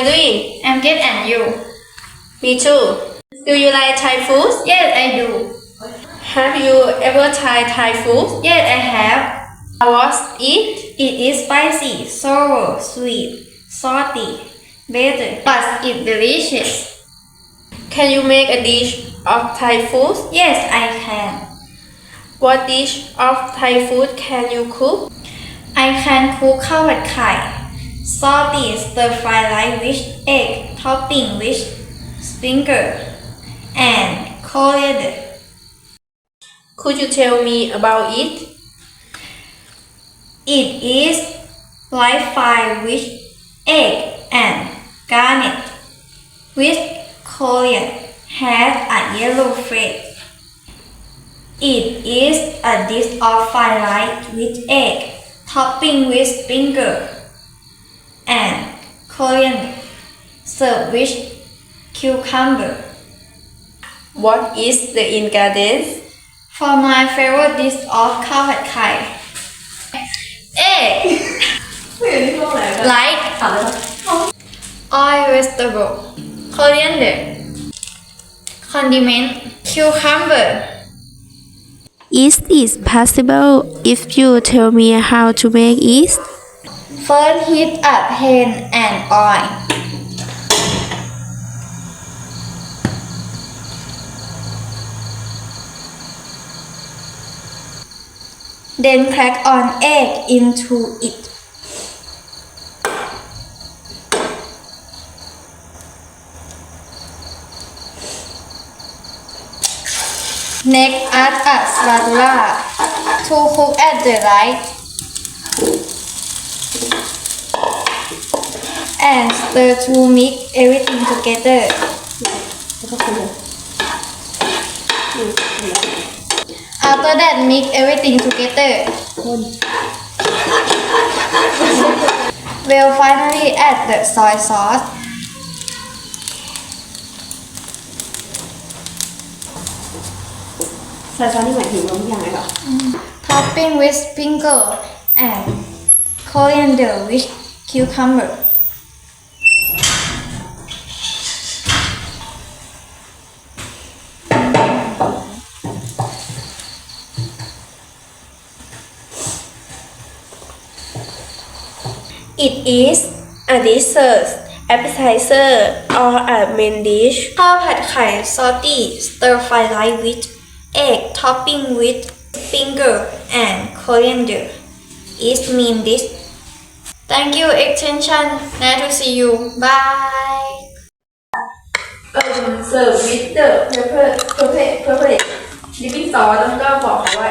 you doing? I'm good and you? Me too. Do you like Thai food? Yes, I do. Have you ever tried Thai food? Yes, I have. How was it? It is spicy, sour, sweet, salty, bitter, but it's delicious. Can you make a dish of Thai food? Yes, I can. What dish of Thai food can you cook? I can cook ข้าวผัดไข่ salty stir fry rice with egg topping with sprinkle and coriander. Could you tell me about it? It is light fried with egg and garnet with coriander has a yellow flake. It is a dish of fried rice with egg, topping with sprinkle and coriander, served with cucumber. What is the ingredients? For my favorite dish of ข้าวผัดไข่ egg ไม่เห็นที่ห้องไหนกัน light ถามเลย oil vegetable coriander condiment cucumber Yeast is possible if you tell me how to make yeast. First heat a pan and oil. Then crack on egg into it. Next, add a spatula to cook at the light and stir to mix everything together. แล้วก็คนเลยนี่เห็นไหม After that, mix everything together. คน We'll finally add the soy sauce. ใส่ซอสนี่หมายถึงรวมทุกอย่างเลยเหรอ Topping with sprinkle and coriander with cucumber. It is a dessert, appetizer, or a main dish. ข้าวผัดไข่ salty stir fry rice with egg topping with finger and coriander is mean dish. Thank you extension. Nice to see you. Bye. เออเสิร์ฟวิดเดอร์เพเปอร์เพเปอร์เพเปอร์ดิปปิ้งซอสแล้วก็บอกเขาว่า